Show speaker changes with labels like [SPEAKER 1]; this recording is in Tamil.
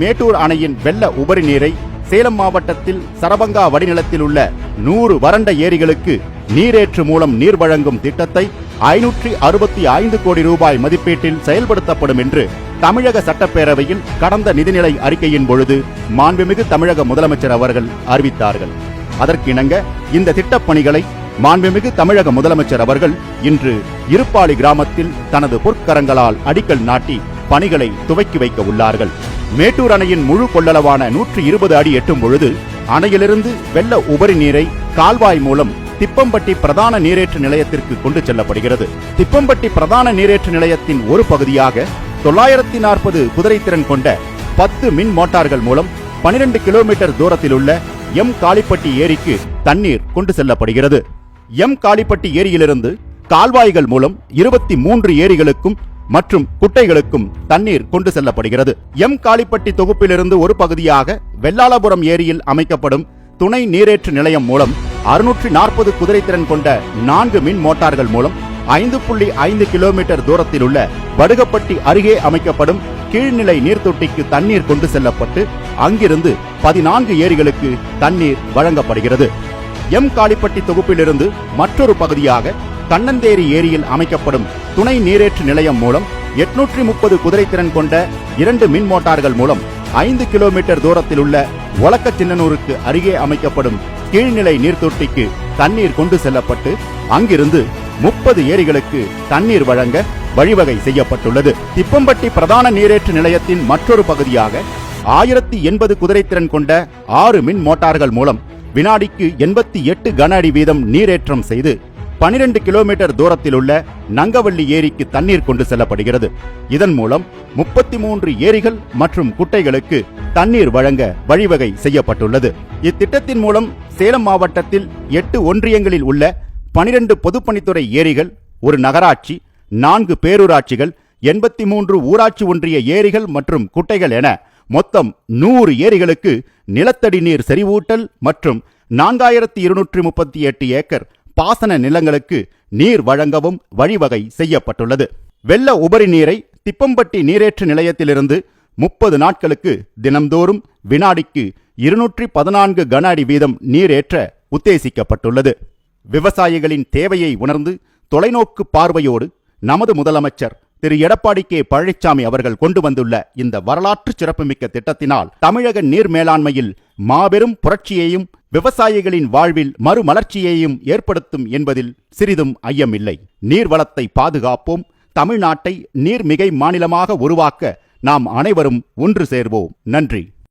[SPEAKER 1] மேட்டூர் அணையின் வெள்ள உபரி நீரை சேலம் மாவட்டத்தில் சரபங்கா வடிநிலத்தில் உள்ள நூறு வறண்ட ஏரிகளுக்கு நீரேற்று மூலம் நீர் வழங்கும் திட்டத்தை ஐநூற்றி அறுபத்தி ஐந்து கோடி ரூபாய் மதிப்பீட்டில் செயல்படுத்தப்படும் என்று தமிழக சட்டப்பேரவையில் கடந்த நிதிநிலை அறிக்கையின் பொழுது மாண்புமிகு தமிழக முதலமைச்சர் அவர்கள் அறிவித்தார்கள். அதற்கிணங்க இந்த திட்டப் பணிகளை மாண்புமிகு தமிழக முதலமைச்சர் அவர்கள் இன்று இருப்பாளி கிராமத்தில் தனது பொற்கரங்களால் அடிக்கல் நாட்டி பணிகளை துவக்கி வைக்க உள்ளார்கள். மேட்டூர் அணையின் முழு கொள்ளளவான நூற்றி இருபது அடி எட்டும் பொழுது அணையிலிருந்து வெள்ள உபரி நீரை கால்வாய் மூலம் திப்பம்பட்டி பிரதான நீரேற்று நிலையத்திற்கு கொண்டு செல்லப்படுகிறது. திப்பம்பட்டி பிரதான நீரேற்று நிலையத்தின் ஒரு பகுதியாக தொள்ளாயிரத்தி நாற்பது குதிரைத்திறன் கொண்ட பத்து மின் மோட்டார்கள் மூலம் பனிரெண்டு கிலோமீட்டர் தூரத்தில் உள்ள எம் காளிப்பட்டி ஏரிக்கு தண்ணீர் கொண்டு செல்லப்படுகிறது. எம் காளிப்பட்டி ஏரியிலிருந்து கால்வாய்கள் மூலம் இருபத்தி மூன்று ஏரிகளுக்கும் மற்றும் குட்டைகளுக்கும் தண்ணீர் கொண்டு செல்லப்படுகிறது. எம். காளிப்பட்டி தொகுப்பிலிருந்து ஒரு பகுதியாக வெள்ளாளபுரம் ஏரியில் அமைக்கப்படும் துணை நீரேற்று நிலையம் மூலம் அறுநூற்றி நாற்பது குதிரைத்திறன் கொண்ட நான்கு மின் மோட்டார்கள் மூலம் ஐந்து புள்ளி ஐந்து கிலோமீட்டர் தூரத்தில் உள்ள வடுகப்பட்டி அருகே அமைக்கப்படும் கீழ்நிலை நீர்த்தொட்டிக்கு தண்ணீர் கொண்டு செல்லப்பட்டு அங்கிருந்து பதினான்கு ஏரிகளுக்கு தண்ணீர் வழங்கப்படுகிறது. எம். காளிப்பட்டி தொகுப்பிலிருந்து மற்றொரு பகுதியாக தன்னந்தேரி ஏரியில் அமைக்கப்படும் துணை நீரேற்று நிலையம் மூலம் எட்நூற்றி முப்பது குதிரைத்திறன் கொண்ட இரண்டு மின் மோட்டார்கள் மூலம் ஐந்து கிலோமீட்டர் தூரத்தில் உள்ள ஒலக்க சின்னனூருக்கு அருகே அமைக்கப்படும் கீழ்நிலை நீர்த்தொட்டிக்கு தண்ணீர் கொண்டு செல்லப்பட்டு அங்கிருந்து முப்பது ஏரிகளுக்கு தண்ணீர் வழங்க வழிவகை செய்யப்பட்டுள்ளது. திப்பம்பட்டி பிரதான நீரேற்று நிலையத்தின் மற்றொரு பகுதியாக ஆயிரத்தி எண்பது குதிரைத்திறன் கொண்ட ஆறு மின் மோட்டார்கள் மூலம் வினாடிக்கு எண்பத்தி எட்டு கன அடி வீதம் நீரேற்றம் செய்து பனிரெண்டு கிலோமீட்டர் தூரத்தில் உள்ள நங்கவள்ளி ஏரிக்கு தண்ணீர் கொண்டு செல்லப்படுகிறது. இதன் மூலம் முப்பத்தி மூன்று ஏரிகள் மற்றும் குட்டைகளுக்கு தண்ணீர் வழங்க வழிவகை செய்யப்பட்டுள்ளது. இத்திட்டத்தின் மூலம் சேலம் மாவட்டத்தில் எட்டு ஒன்றியங்களில் உள்ள பனிரெண்டு பொதுப்பணித்துறை ஏரிகள் ஒரு நகராட்சி நான்கு பேரூராட்சிகள் எண்பத்தி மூன்று ஊராட்சி ஒன்றிய ஏரிகள் மற்றும் குட்டைகள் என மொத்தம் நூறு ஏரிகளுக்கு நிலத்தடி நீர் செறிவூட்டல் மற்றும் நான்காயிரத்தி இருநூற்றி முப்பத்தி எட்டு ஏக்கர் பாசன நிலங்களுக்கு நீர் வழங்கவும் வழிவகை செய்யப்பட்டுள்ளது. வெள்ள உபரி நீரை திப்பம்பட்டி நீரேற்று நிலையத்திலிருந்து முப்பது நாட்களுக்கு தினம்தோறும் வினாடிக்கு இருநூற்றி பதினான்கு கன அடி வீதம் நீரேற்ற உத்தேசிக்கப்பட்டுள்ளது. விவசாயிகளின் தேவையை உணர்ந்து தொலைநோக்கு பார்வையோடு நமது முதலமைச்சர் திரு எடப்பாடி கே பழனிசாமி அவர்கள் கொண்டு வந்துள்ள இந்த வரலாற்று சிறப்புமிக்க திட்டத்தினால் தமிழக நீர் மேலாண்மையில் மாபெரும் புரட்சியையும் விவசாயிகளின் வாழ்வில் மறுமலர்ச்சியையும் ஏற்படுத்தும் என்பதில் சிறிதும் ஐயமில்லை. நீர்வளத்தை பாதுகாப்போம். தமிழ்நாட்டை நீர்மிகை மாநிலமாக உருவாக்க நாம் அனைவரும் ஒன்று சேர்வோம். நன்றி.